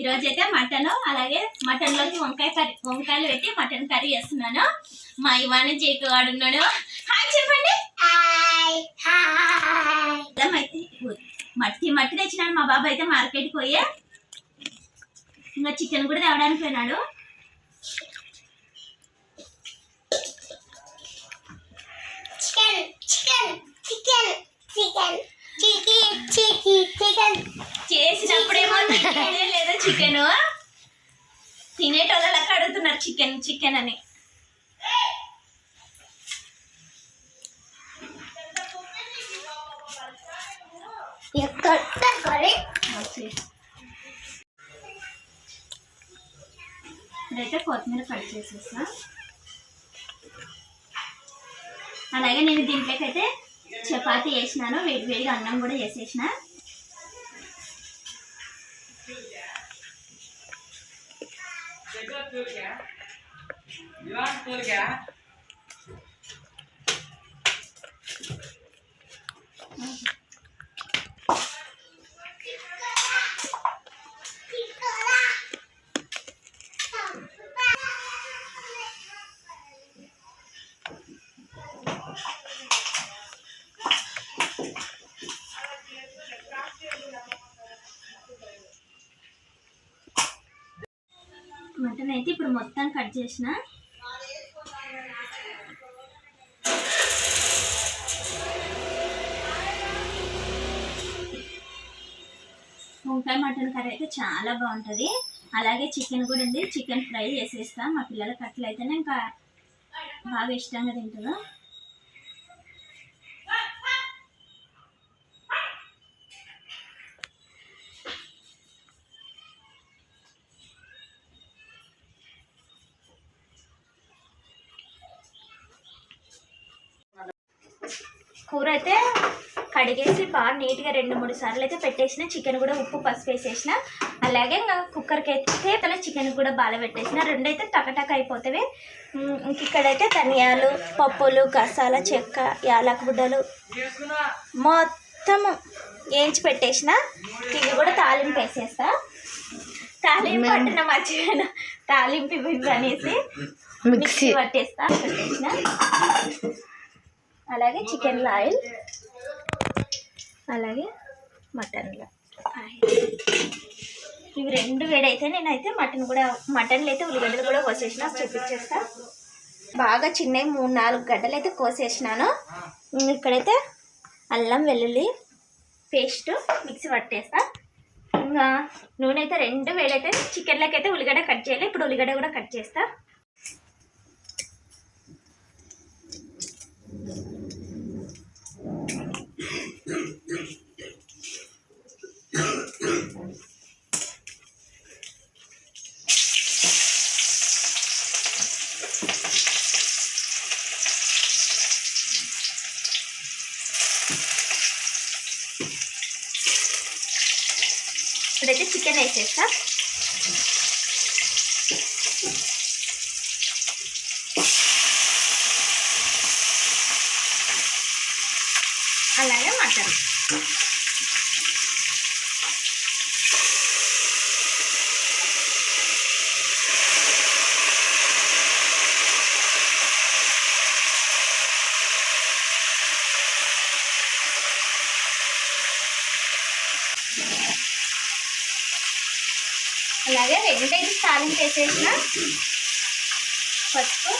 ఈరోజు అయితే మటన్ అలాగే మటన్లోకి వంకాయ కర్రీ వంకాయలు పెట్టి మటన్ కర్రీ చేస్తున్నాను. మా ఇవాని జేకు వాడు ఉన్నాడు. హాయ్ చెప్పండి. అయితే మట్టి మట్టి తెచ్చినాడు మా బాబు అయితే మార్కెట్కి పోయి. ఇంకా చికెన్ కూడా తేవడానికి పోయినాడు. చికెన్? తినేటోళ్ళకి అడుగుతున్నారు చికెన్ చికెన్ అని. ఎక్కడ కర్రీ కొత్తిమీర కట్ చేసేస్తా అలాగే నేను దీంట్లోకి అయితే చపాతీ వేసినాను వేడి వేడిగా అన్నం కూడా చేసేసిన మటన్ అయితే ఇప్పుడు మొత్తం కట్ చేసిన. వంకాయ మటన్ కర్రీ అయితే చాలా బాగుంటుంది. అలాగే చికెన్ కూడా ఉంది. చికెన్ ఫ్రై చేసేస్తాం. మా పిల్లలకి అట్లయితేనే ఇంకా బాగా ఇష్టంగా తింటారు. బాగా నీట్గా రెండు మూడు సార్లు అయితే పెట్టేసిన. చికెన్ కూడా ఉప్పు పసుపు వేసేసిన. అలాగే ఇంకా కుక్కర్కి అయితే తన చికెన్ కూడా బాగా పెట్టేసిన. రెండు అయితే టకటక అయిపోతాయి ఇంక ఇక్కడైతే ధనియాలు పప్పులు గసాల చెక్క యాలక బుడ్డలు మొత్తం వేయించి పెట్టేసిన. ఇవి కూడా తాలింపు వేసేస్తా. తాలింపు పట్టిన మర్చిపోయిన తాలింపు అనేసి మిక్సీ పట్టేస్తా పెట్టేసిన. అలాగే చికెన్లో ఆయిల్. అలాగే మటన్లో ఇవి రెండు వేడైతే నేనైతే మటన్ కూడా మటన్లు అయితే ఉల్లిగడ్డలు కూడా కోసేసిన చూపించేస్తా. బాగా చిన్నవి మూడు నాలుగు గడ్డలు అయితే కోసేసినాను. ఇక్కడైతే అల్లం వెల్లుల్లి పేస్ట్ మిక్సీ పట్టేస్తా. ఇంకా నూనె అయితే రెండు వేడైతే చికెన్లకైతే ఉల్లిగడ్డ కట్ చేయాలి. ఇప్పుడు ఉల్లిగడ్డ కూడా కట్ చేస్తా. ఇప్పుడైతే చికెన్ వేసేస్తా అలాగే అలాగే రెండైదు తాలింపు వేసేసిన పసుపు.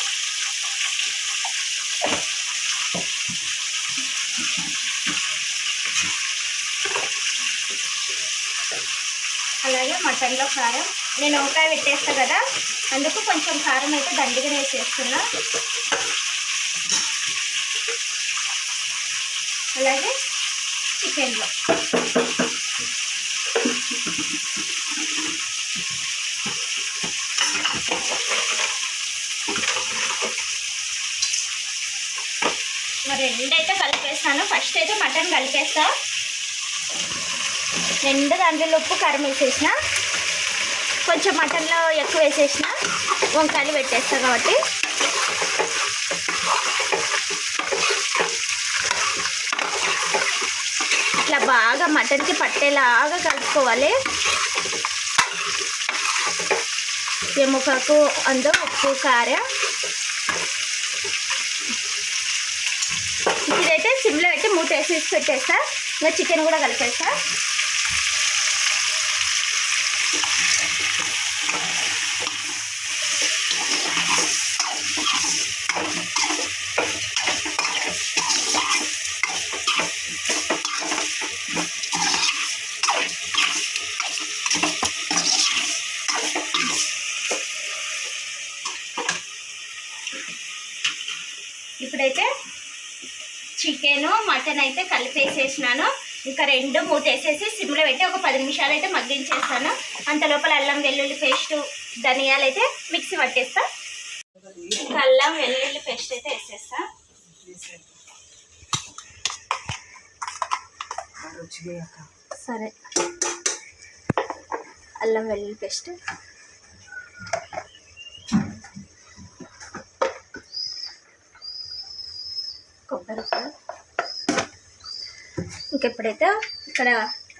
అలాగే మటన్లో కారం. నేను వంకాయ పెట్టేస్తా కదా అందుకు కొంచెం కారం అయితే దండిగా వేసేస్తున్నా. అలాగే చికెన్లో మరి రెండైతే కలిపేస్తాను. ఫస్ట్ అయితే మటన్ కలిపేస్తా. రెండు దాంట్లో ఉప్పు కారం వేసేసిన. కొంచెం మటన్లో ఎక్కువ వేసేసిన. వంకాయలు పెట్టేస్తా కాబట్టి. ఇట్లా బాగా మటన్కి పట్టేలాగా కలుపుకోవాలి. ఎముకకు అందు ఉప్పు కారం ఇదైతే సిమ్లో పెట్టి మూత వేసి పెట్టేస్తా. ఇంకా చికెన్ కూడా కలిపేస్తా. ఇప్పుడైతే చికెన్ మటన్ అయితే కలిపేసేసినాను. ఇంకా రెండు మూత వేసేసి సిమ్లో పెట్టి ఒక పది నిమిషాలు అయితే మగ్గించేస్తాను. అంత లోపల అల్లం వెల్లుల్లి పేస్ట్ ధనియాలు అయితే మిక్సీ పట్టేస్తా. ఇంకా అల్లం వెల్లుల్లి పేస్ట్ అయితే వేసేస్తా. సరే. అల్లం వెల్లుల్లి పేస్ట్. కొబ్బరి ఇంకెప్పుడైతే ఇక్కడ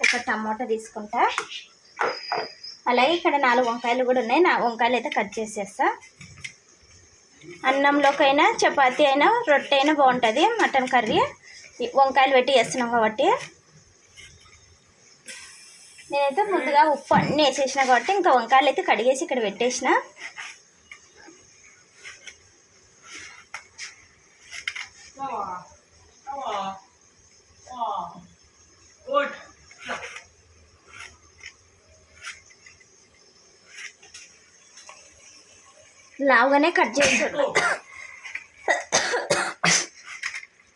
ఒక టమాటా తీసుకుంటా. అలాగే ఇక్కడ నాలుగు వంకాయలు కూడా ఉన్నాయి. నా వంకాయలు అయితే కట్ చేసేస్తా. అన్నంలోకైనా చపాతి అయినా రొట్టె అయినా బాగుంటుంది మటన్ కర్రీ. వంకాయలు పెట్టి వేస్తున్నాం కాబట్టి. నేనైతే ముందుగా ఉప్పు అన్నీ వేసేసిన కాబట్టి ఇంకా వంకాయలు అయితే కడిగేసి ఇక్కడ పెట్టేసిన. లావుగానే కట్ చేస్తాను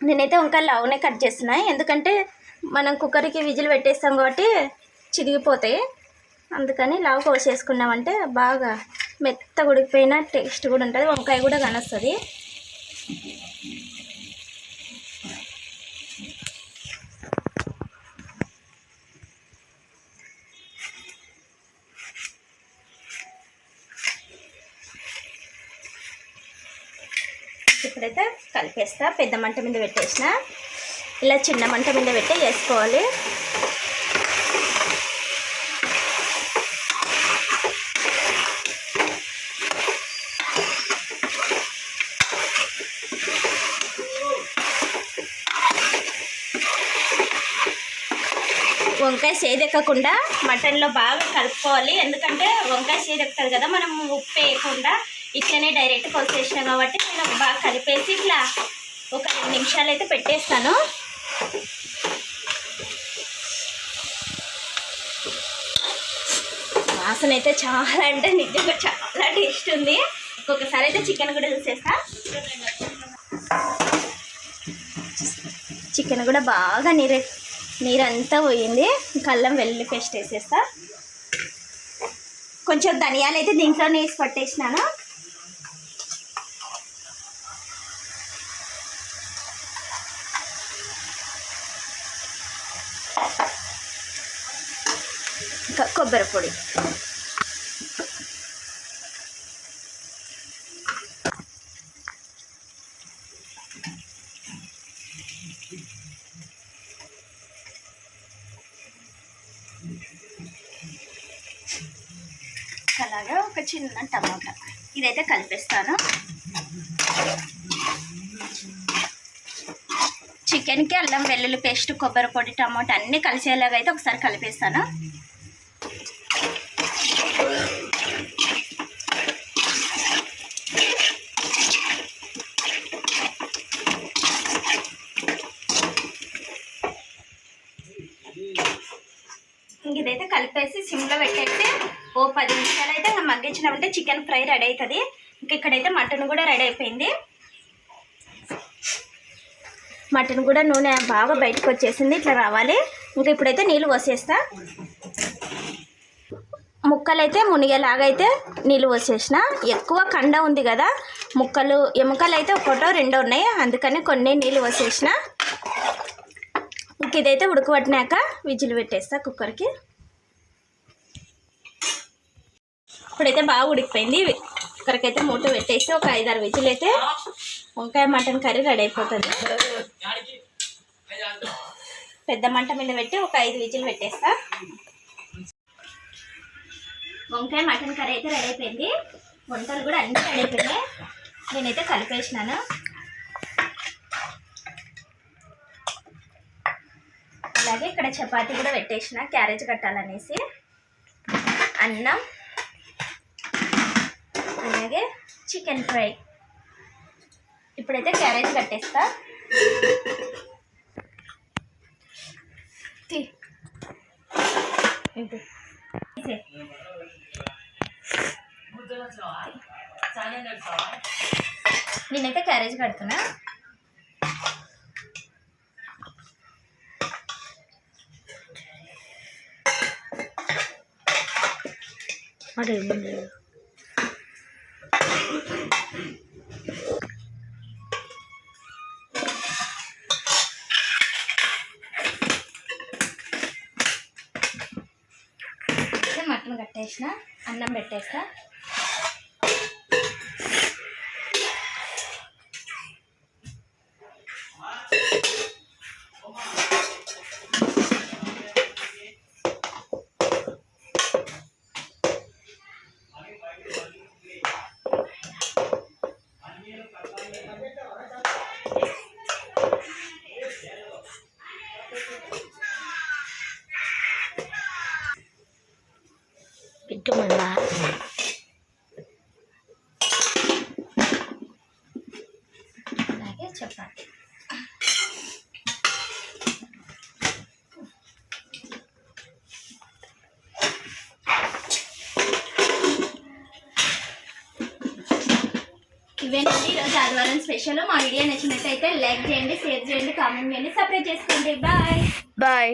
నేనైతే ఇంకా లావునే కట్ చేసిన ఎందుకంటే మనం కుక్కర్కి విజిల్ పెట్టేస్తాం కాబట్టి చిరిగిపోతాయి. అందుకని లావు కోసేసుకున్నామంటే బాగా మెత్తగా ఉడికిపోయిన టేస్ట్ కూడా ఉంటుంది. వంకాయ కూడా కనొస్తుంది ఇప్పుడైతే కలిపేస్తా పెద్ద మంట మీద పెట్టేసిన. ఇలా చిన్న మంట మీద పెట్టి వేసుకోవాలి. వంకాయ సేదెక్కకుండా మటన్లో బాగా కలుపుకోవాలి. ఎందుకంటే వంకాయ సేదెక్కుతుంది కదా మనం ఉప్పు వేయకుండా ఇట్లనే డైరెక్ట్ కొలిసేసినాం కాబట్టి నేను బాగా కలిపేసి ఇట్లా ఒక రెండు నిమిషాలు అయితే పెట్టేస్తాను. వాసన అయితే చాలా అంటే నిజంగా చాలా టేస్ట్ ఉంది. ఒక్కొక్కసారి అయితే చికెన్ కూడా చూసేస్తా చికెన్ కూడా బాగా నీరు నీరంతా పోయింది. కల్లం వెల్లుల్లి పేస్ట్ వేసేస్తా. కొంచెం ధనియాలు అయితే దీంట్లోనే వేసి పట్టేసినాను ఇంకా కొబ్బరి పొడి. అలాగే ఒక చిన్న టమాటా. ఇదైతే కలిపేస్తాను. చికెన్కి అల్లం వెల్లుల్లి పేస్ట్ కొబ్బరి పొడి టమాటా అన్నీ కలిసేలాగా అయితే ఒకసారి కలిపేస్తాను ఇంక ఇదైతే కలిపేసి సిమ్లో పెట్టేస్తే ఓ పది నిమిషాలు అయితే ఇంకా మగ్గించినామంటే చికెన్ ఫ్రై రెడీ అవుతుంది. ఇంక ఇక్కడైతే మటన్ కూడా రెడీ అయిపోయింది. మటన్ కూడా నూనె బాగా బయటకు వచ్చేసింది ఇట్లా రావాలి. ఇంకా ఇప్పుడైతే నీళ్ళు పోసేస్తా. ముక్కలైతే మునిగేలాగైతే నీళ్ళు పోసేసిన. ఎక్కువ కండ ఉంది కదా ముక్కలు ఎముకలు అయితే ఒకటో రెండో ఉన్నాయి. అందుకని కొన్ని నీళ్ళు పోసేసిన. ఇంక ఇదైతే ఉడకబట్టినాక విజిల్ పెట్టేస్తా కుక్కర్కి. ఇప్పుడైతే బాగా ఉడికిపోయింది. కుక్కర్కి అయితే మూట పెట్టేసి ఒక ఐదారు విజిల్ అయితే వంకాయ మటన్ కర్రీ రెడీ అయిపోతుంది. పెద్ద మంట మీద పెట్టి ఒక ఐదు విజిల్ పెట్టేస్తా. వంకాయ మటన్ కర్రీ అయితే రెడీ అయిపోయింది. వంటలు కూడా అన్నీ రెడీ అయిపోయినాయి. నేనైతే కలిపేసినాను. అలాగే ఇక్కడ చపాతీ కూడా పెట్టేసిన క్యారేజ్ కట్టాలనేసి. అన్నం. అలాగే చికెన్ ఫ్రై. ఇప్పుడైతే క్యారేజ్ కట్టేస్తా. తీ. నేనైతే క్యారేజ్ కడుతున్నా. అయితే పెట్టేసిన అన్నం పెట్టేస్తా. చపాతి ఇవేనండి ఈరోజు ఆదివారం స్పెషల్ మా వీడియో నచ్చినట్టయితే లైక్ చేయండి షేర్ చేయండి కామెంట్ చేయండి సబ్స్క్రైబ్ చేసుకోండి. Bye bye